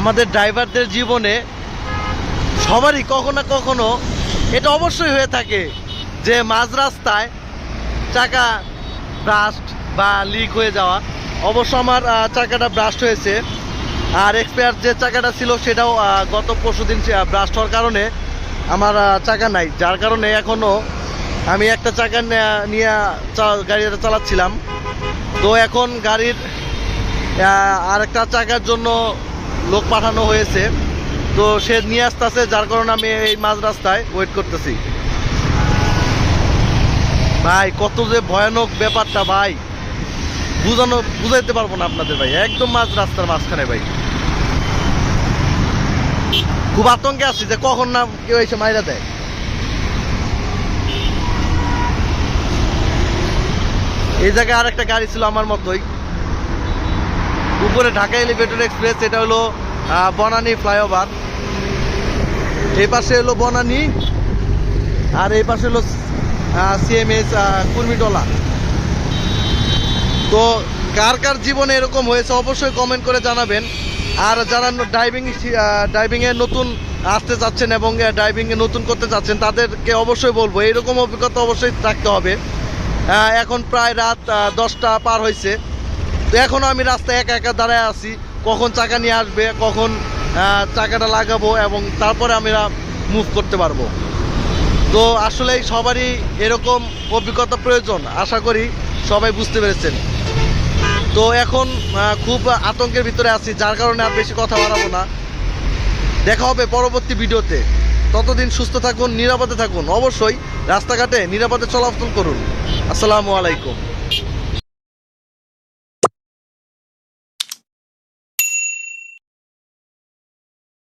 আমাদের ড্রাইভারদের জীবনে সবারই কখনো না কখনো এটা অবশ্যই হয়ে থাকে যে মাঝ রাস্তায় চাকা ব্রাস্ট বা লিক হয়ে যাওয়া। অবশ্য আমার চাকাটা ব্রাস্ট হয়েছে। আর এক্সপায়ার যে চাকাটা ছিল সেটাও গত পরশু দিন ব্রাস্ট হওয়ার কারণে আমার চাকা নাই। যার কারণে এখনও আমি একটা চাকা নেয়া- গাড়িটা চালাচ্ছিলাম। তো এখন গাড়ির আরেকটা চাকার জন্য লোক পাঠানো হয়েছে। তো সে নিয়ে আসতেছে, যার কারণে আমি এই মাঝ রাস্তায় ওয়েট করতেছি। ভাই, কত যে ভয়ানক ব্যাপারটা ভাই। বুঝানো, বুঝাইতে পারব না আপনাদের ভাই। একদম মাঝ রাস্তার মাঝখানে ভাই। খুব আতঙ্কে আছি যে কখন না কেউ এসে মাইরা দেয়। এই জায়গায় আরেকটা গাড়ি ছিল আমার মতোই। উপরে ঢাকা এলিভেটেড এক্সপ্রেস, এটা হলো বনানী ফ্লাইওভার। এই পাশে হলো বনানী, আর এই পাশে হলো সিএমএস কুর্মিটোলা। তো কার কার জীবনে এরকম হয়েছে অবশ্যই কমেন্ট করে জানাবেন। আর যারা ড্রাইভিং ড্রাইভিংয়ে নতুন আসতে চাচ্ছেন এবং ড্রাইভিংয়ে নতুন করতে চাচ্ছেন, তাদেরকে অবশ্যই বলব এইরকম অভিজ্ঞতা অবশ্যই থাকতে হবে। এখন প্রায় রাত দশটা পার হয়েছে। তো এখনও আমি রাস্তায় একা একা দাঁড়ায় আছি, কখন চাকা নিয়ে আসবে, কখন চাকাটা লাগাবো এবং তারপরে আমরা মুভ করতে পারব। তো আসলে সবারই এরকম অভিজ্ঞতা প্রয়োজন, আশা করি সবাই বুঝতে পেরেছেন। তো এখন খুব আতঙ্কের ভিতরে আছি, যার কারণে আর বেশি কথা বাড়াবো না। দেখা হবে পরবর্তী ভিডিওতে। ততদিন সুস্থ থাকুন, নিরাপদে থাকুন। অবশ্যই রাস্তাঘাটে নিরাপদে চলাচল করুন। আসসালামু আলাইকুম।